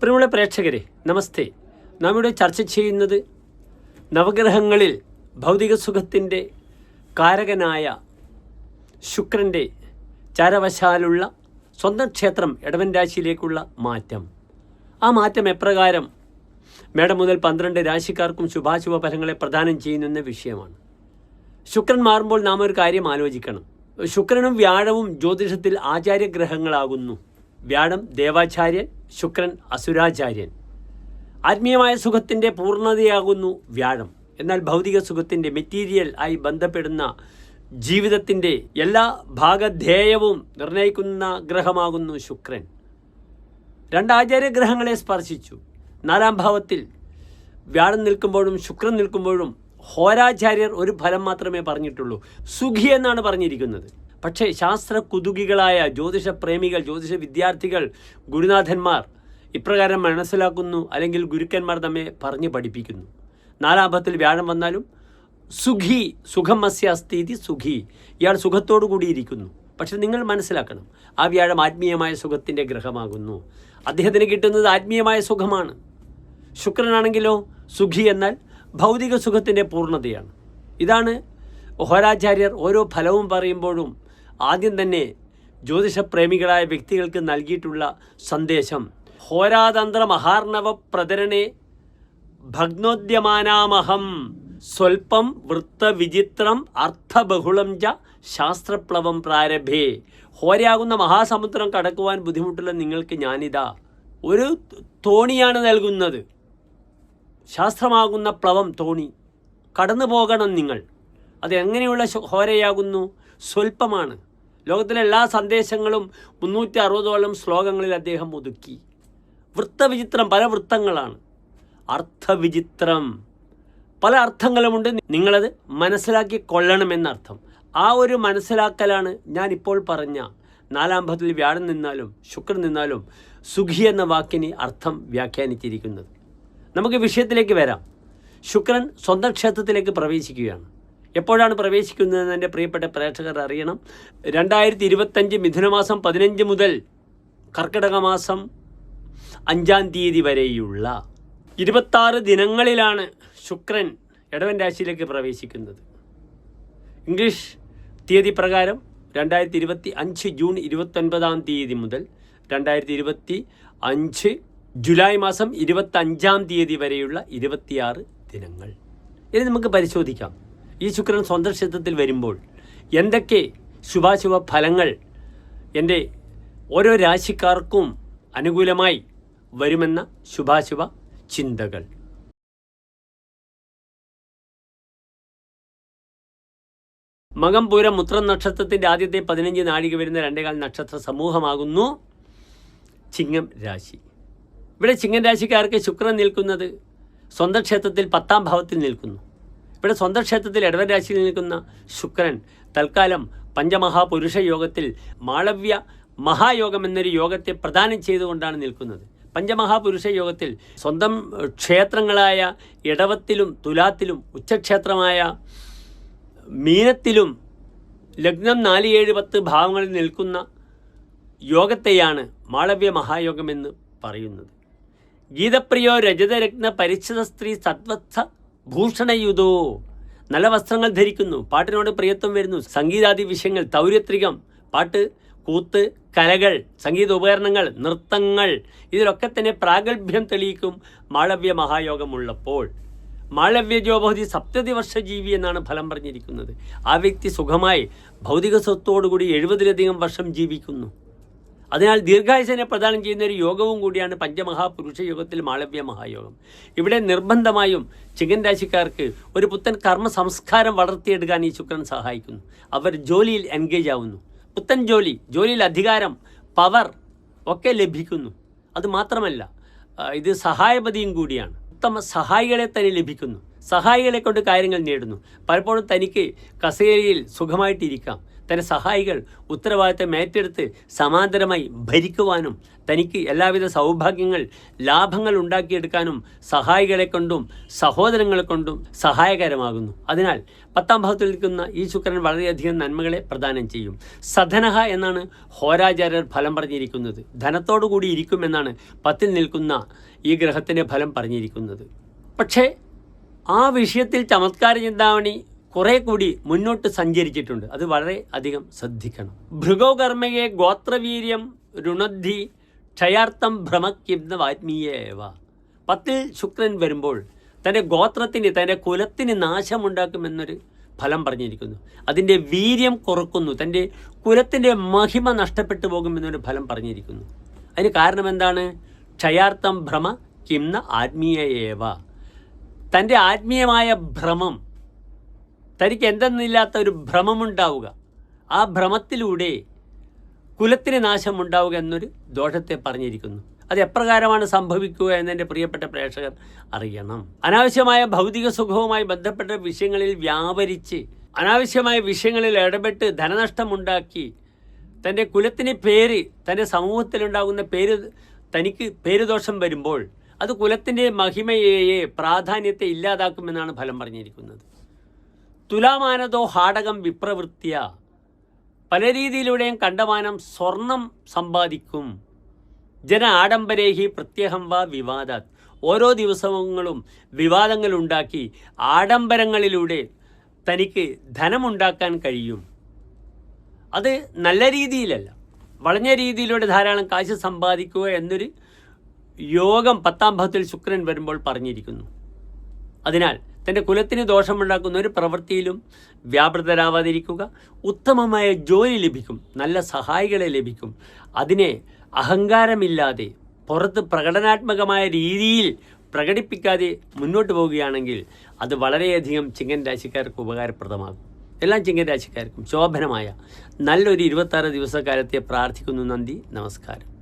പ്രിയമുള്ള പ്രേക്ഷകരെ നമസ്തേ. നാം ഇവിടെ ചർച്ച ചെയ്യുന്നത് നവഗ്രഹങ്ങളിൽ ഭൗതിക സുഖത്തിന്റെ കാരകനായ ശുക്രന്റെ ചാരവശാലുള്ള സ്വന്തം ക്ഷേത്രം ഇടവൻ രാശിയിലേക്കുള്ള മാറ്റം. ആ മാറ്റം എപ്രകാരം മേടം മുതൽ പന്ത്രണ്ട് രാശിക്കാർക്കും ശുഭാശുഭ ഫലങ്ങളെ പ്രദാനം ചെയ്യുന്നെന്ന വിഷയമാണ്. ശുക്രൻ മാറുമ്പോൾ നാം ഒരു കാര്യം ആലോചിക്കണം. ശുക്രനും വ്യാഴവും ജ്യോതിഷത്തിൽ ആചാര്യഗ്രഹങ്ങളാകുന്നു. വ്യാഴം ദേവാചാര്യൻ ശുക്രൻ അസുരാചാര്യൻ. ആത്മീയമായ സുഖത്തിന്റെ പൂർണതയാകുന്നു വ്യാഴം. എന്നാൽ ഭൗതിക സുഖത്തിന്റെ മെറ്റീരിയൽ ആയി ബന്ധപ്പെടുന്ന ജീവിതത്തിന്റെ എല്ലാ ഭാഗധേയവും നിർണയിക്കുന്ന ഗ്രഹമാകുന്നു ശുക്രൻ. രണ്ട് ആചാര്യഗ്രഹങ്ങളെ സ്പർശിച്ചു. നാലാം ഭാവത്തിൽ വ്യാഴം നിൽക്കുമ്പോഴും ശുക്രൻ നിൽക്കുമ്പോഴും ഹോരാചാര്യർ ഒരു ഫലം മാത്രമേ പറഞ്ഞിട്ടുള്ളൂ. സുഖി എന്നാണ് പറഞ്ഞിരിക്കുന്നത്. പക്ഷേ ശാസ്ത്ര കുതുകികളായ ജ്യോതിഷ പ്രേമികൾ ജ്യോതിഷ വിദ്യാർത്ഥികൾ ഗുരുനാഥന്മാർ ഇപ്രകാരം മനസ്സിലാക്കുന്നു അല്ലെങ്കിൽ ഗുരുക്കന്മാർ നമ്മെ പറഞ്ഞു പഠിപ്പിക്കുന്നു. നാലാഭത്തിൽ വ്യാഴം വന്നാലും സുഖി സുഖം അസ്യ അസ്ഥിതി സുഖി. ഇയാൾ സുഖത്തോടു കൂടിയിരിക്കുന്നു. പക്ഷെ നിങ്ങൾ മനസ്സിലാക്കണം ആ വ്യാഴം ആത്മീയമായ സുഖത്തിന്റെ ഗ്രഹമാകുന്നു. അദ്ദേഹത്തിന് കിട്ടുന്നത് ആത്മീയമായ സുഖമാണ്. ശുക്രനാണെങ്കിലോ സുഖി എന്നാൽ ഭൗതിക സുഖത്തിന്റെ പൂർണതയാണ്. ഇതാണ് ഹോരാചാര്യർ ഓരോ ഫലവും പറയുമ്പോഴും ആദ്യം തന്നെ ജ്യോതിഷപ്രേമികളായ വ്യക്തികൾക്ക് നൽകിയിട്ടുള്ള സന്ദേശം. ഹോരാതന്ത്ര മഹാർണവ പ്രതരണേ ഭഗ്നോദ്യമാനാമഹം സ്വൽപ്പം വൃത്തവിചിത്രം അർത്ഥബഹുളം ച ശാസ്ത്രപ്ലവം പ്രാരംഭേ. ഹോരയാകുന്ന മഹാസമുദ്രം കടക്കുവാൻ ബുദ്ധിമുട്ടുള്ള നിങ്ങൾക്ക് ഞാനിതാ ഒരു തോണിയാണ് നൽകുന്നത്. ശാസ്ത്രമാകുന്ന പ്ലവം തോണി. കടന്നു പോകണം നിങ്ങൾ. അത് എങ്ങനെയുള്ള ഹോരയാകുന്നു? സ്വൽപ്പമാണ് ലോകത്തിലെ എല്ലാ സന്ദേശങ്ങളും മുന്നൂറ്റി അറുപതോളം ശ്ലോകങ്ങളിൽ അദ്ദേഹം ഒതുക്കി. വൃത്തവിചിത്രം പല വൃത്തങ്ങളാണ്. അർത്ഥവിചിത്രം. പല അർത്ഥങ്ങളുമുണ്ട്. നിങ്ങളത് മനസ്സിലാക്കി കൊള്ളണമെന്നർത്ഥം. ആ ഒരു മനസ്സിലാക്കലാണ് ഞാൻ ഇപ്പോൾ പറഞ്ഞ നാലാം ഭത്തിൽ വ്യാഴം നിന്നാലും ശുക്രൻ നിന്നാലും സുഖി എന്ന വാക്കിന് അർത്ഥം വ്യാഖ്യാനിച്ചിരിക്കുന്നത്. നമുക്ക് വിഷയത്തിലേക്ക് വരാം. ശുക്രൻ സ്വന്തം ക്ഷേത്രത്തിലേക്ക് പ്രവേശിക്കുകയാണ്. എപ്പോഴാണ് പ്രവേശിക്കുന്നതെന്ന് എന്റെ പ്രിയപ്പെട്ട പ്രേക്ഷകർ അറിയണം. രണ്ടായിരത്തി ഇരുപത്തഞ്ച് മിഥുനമാസം പതിനഞ്ച് മുതൽ കർക്കിടക മാസം അഞ്ചാം തീയതി വരെയുള്ള ഇരുപത്താറ് ദിനങ്ങളിലാണ് ശുക്രൻ ഇടവൻ രാശിയിലേക്ക് പ്രവേശിക്കുന്നത്. ഇംഗ്ലീഷ് തീയതി പ്രകാരം രണ്ടായിരത്തി ഇരുപത്തി അഞ്ച് ജൂൺ ഇരുപത്തൊൻപതാം തീയതി മുതൽ രണ്ടായിരത്തി ഇരുപത്തി അഞ്ച് ജൂലൈ മാസം ഇരുപത്തഞ്ചാം തീയതി വരെയുള്ള ഇരുപത്തിയാറ് ദിനങ്ങൾ. ഇനി നമുക്ക് പരിശോധിക്കാം. ഈ ശുക്രൻ സ്വന്തം ക്ഷേത്രത്തിൽ വരുമ്പോൾ എന്തൊക്കെ ശുഭാശുഭ ഫലങ്ങൾ എന്റെ ഓരോ രാശിക്കാർക്കും അനുകൂലമായി വരുമെന്ന ശുഭാശുഭ ചിന്തകൾ. മകം പൂരം നക്ഷത്രത്തിന്റെ ആദ്യത്തെ പതിനഞ്ച് നാഴിക വരുന്ന രണ്ടേകാൽ നക്ഷത്ര സമൂഹമാകുന്നു. ചിങ്ങം രാശി. ഇവിടെ ചിങ്ങം രാശിക്കാർക്ക് ശുക്രൻ നിൽക്കുന്നത് സ്വന്തം ക്ഷേത്രത്തിൽ പത്താം ഭാവത്തിൽ നിൽക്കുന്നു. ഇവിടെ സ്വന്തം ക്ഷേത്രത്തിൽ ഇടവൻ രാശിയിൽ നിൽക്കുന്ന ശുക്രൻ തൽക്കാലം പഞ്ചമഹാപുരുഷ യോഗത്തിൽ മാളവ്യ മഹായോഗം എന്നൊരു യോഗത്തെ പ്രദാനം ചെയ്തുകൊണ്ടാണ് നിൽക്കുന്നത്. പഞ്ചമഹാപുരുഷ യോഗത്തിൽ സ്വന്തം ക്ഷേത്രങ്ങളായ ഇടവത്തിലും തുലാത്തിലും ഉച്ചക്ഷേത്രമായ മീനത്തിലും ലഗ്നം നാല് ഏഴ് പത്ത് ഭാവങ്ങളിൽ നിൽക്കുന്ന യോഗത്തെയാണ് മാളവ്യ മഹായോഗം എന്ന് പറയുന്നത്. ഗീതപ്രിയോ രജതരത്ന പരിച്ഛത സ്ത്രീ സത്വത്സ ഭൂഷണയുതോ നല്ല വസ്ത്രങ്ങൾ ധരിക്കുന്നു. പാട്ടിനോട് പ്രിയത്വം വരുന്നു. സംഗീതാദി വിഷയങ്ങൾ തൗര്യത്രികം പാട്ട് കൂത്ത് കലകൾ സംഗീത ഉപകരണങ്ങൾ നൃത്തങ്ങൾ ഇതിലൊക്കെ തന്നെ പ്രാഗൽഭ്യം തെളിയിക്കും മാളവ്യ മഹായോഗമുള്ളപ്പോൾ. മാളവ്യജോബോധി സപ്തതി വർഷ ജീവി എന്നാണ് ഫലം പറഞ്ഞിരിക്കുന്നത്. ആ വ്യക്തി സുഖമായി ഭൗതിക സ്വത്തോടുകൂടി എഴുപതിലധികം വർഷം ജീവിക്കുന്നു. അതിനാൽ ദീർഘായുസനെ പ്രദാനം ചെയ്യുന്ന ഒരു യോഗവും കൂടിയാണ് പഞ്ചമഹാപുരുഷ യോഗത്തിൽ മാളവ്യ മഹായോഗം. ഇവിടെ നിർബന്ധമായും ചികൻ രാശിക്കാർക്ക് ഒരു പുത്തൻ കർമ്മ സംസ്കാരം വളർത്തിയെടുക്കാൻ ഈ ശുക്രൻ സഹായിക്കുന്നു. അവർ ജോലിയിൽ എൻഗേജ് ആവുന്നു. പുത്തൻ ജോലി ജോലിയിൽ അധികാരം പവർ ഒക്കെ ലഭിക്കുന്നു. അത് മാത്രമല്ല ഇത് സഹായപതിയും കൂടിയാണ്. ഉത്തമ സഹായികളെ തന്നെ ലഭിക്കുന്നു. സഹായികളെ കൊണ്ട് കാര്യങ്ങൾ നേടുന്നു. പലപ്പോഴും തനിക്ക് കസേരയിൽ സുഖമായിട്ടിരിക്കാം. തന്റെ സഹായികൾ ഉത്തരവാദിത്തം ഏറ്റെടുത്ത് സമാന്തരമായി ഭരിക്കുവാനും തനിക്ക് എല്ലാവിധ സൗഭാഗ്യങ്ങൾ ലാഭങ്ങൾ ഉണ്ടാക്കിയെടുക്കാനും സഹായികളെ കൊണ്ടും സഹോദരങ്ങളെ കൊണ്ടും സഹായകരമാകുന്നു. അതിനാൽ പത്താം ഭാഗത്തിൽ നിൽക്കുന്ന ഈ ശുക്രൻ വളരെയധികം നന്മകളെ പ്രദാനം ചെയ്യും. സധനഹ എന്നാണ് ഹോരാചാര്യർ ഫലം പറഞ്ഞിരിക്കുന്നത്. ധനത്തോടു കൂടി ഇരിക്കുമെന്നാണ് പത്തിൽ നിൽക്കുന്ന ഈ ഗ്രഹത്തിന്റെ ഫലം പറഞ്ഞിരിക്കുന്നത്. പക്ഷേ ആ വിഷയത്തിൽ ചമത്കാര ചിന്താമണി കുറെ കൂടി മുന്നോട്ട് സഞ്ചരിച്ചിട്ടുണ്ട്. അത് വളരെ അധികം ശ്രദ്ധിക്കണം. ഭൃഗോകർമ്മയെ ഗോത്രവീര്യം രുണദ്ധി ക്ഷയാർത്ഥം ഭ്രമക്കിന്ന വാത്മീയേവ. പത്തിൽ ശുക്രൻ വരുമ്പോൾ തന്റെ ഗോത്രത്തിന് തന്റെ കുലത്തിന് നാശമുണ്ടാക്കുമെന്നൊരു ഫലം പറഞ്ഞിരിക്കുന്നു. അതിന്റെ വീര്യം കുറക്കുന്നു. തന്റെ കുലത്തിന്റെ മഹിമ നഷ്ടപ്പെട്ടു പോകുമെന്നൊരു ഫലം പറഞ്ഞിരിക്കുന്നു. അതിന് കാരണം എന്താണ് ക്ഷയാർത്ഥം ഭ്രമ കിംന ആത്മീയേവ. തന്റെ ആത്മീയമായ ഭ്രമം തനിക്ക് എന്തെന്നില്ലാത്ത ഒരു ഭ്രമമുണ്ടാവുക ആ ഭ്രമത്തിലൂടെ കുലത്തിന് നാശമുണ്ടാവുക എന്നൊരു ദോഷത്തെ പറഞ്ഞിരിക്കുന്നു. അത് എപ്രകാരമാണ് സംഭവിക്കുക എന്നെന്റെ പ്രിയപ്പെട്ട പ്രേക്ഷകർ അറിയണം. അനാവശ്യമായ ഭൗതിക സുഖവുമായി ബന്ധപ്പെട്ട വിഷയങ്ങളിൽ വ്യാപരിച്ച് അനാവശ്യമായ വിഷയങ്ങളിൽ ഇടപെട്ട് ധനനഷ്ടമുണ്ടാക്കി തന്റെ കുലത്തിന് പേര് തന്റെ സമൂഹത്തിലുണ്ടാകുന്ന പേര് തനിക്ക് പേരുദോഷം വരുമ്പോൾ അത് കുലത്തിന്റെ മഹിമയെ പ്രാധാന്യത്തെ ഇല്ലാതാക്കുമെന്നാണ് ഫലം പറഞ്ഞിരിക്കുന്നത്. തുലാമാനതോ ഹാടകം വിപ്രവൃത്തിയ പല രീതിയിലൂടെയും കണ്ടമാനം സ്വർണം സമ്പാദിക്കും. ജന ആഡംബരേഹി പ്രത്യേകം വ വിവാദാത്. ഓരോ ദിവസങ്ങളും വിവാദങ്ങൾ ഉണ്ടാക്കി ആഡംബരങ്ങളിലൂടെ തനിക്ക് ധനമുണ്ടാക്കാൻ കഴിയും. അത് നല്ല രീതിയിലല്ല. വളഞ്ഞ രീതിയിലൂടെ ധാരാളം കാശ് സമ്പാദിക്കുക എന്നൊരു യോഗം പത്താം ഭാവത്തിൽ ശുക്രൻ വരുമ്പോൾ പറഞ്ഞിരിക്കുന്നു. അതിനാൽ തന്റെ കുലത്തിന് ദോഷമുണ്ടാക്കുന്ന ഒരു പ്രവൃത്തിയിലും വ്യാപൃതരാവാതിരിക്കുക ഉത്തമമായ ജോലി ലഭിക്കും നല്ല സഹായികളെ ലഭിക്കും. അതിനെ അഹങ്കാരമില്ലാതെ പുറത്ത് പ്രകടനാത്മകമായ രീതിയിൽ പ്രകടിപ്പിക്കാതെ മുന്നോട്ട് പോവുകയാണെങ്കിൽ അത് വളരെയധികം ചിങ്ങൻ രാശിക്കാർക്ക് ഉപകാരപ്രദമാകും. എല്ലാം ചിങ്ങൻ രാശിക്കാർക്കും ശോഭനമായ നല്ലൊരു ഇരുപത്താറ് ദിവസക്കാലത്തെ പ്രാർത്ഥിക്കുന്നു നന്ദി നമസ്കാരം.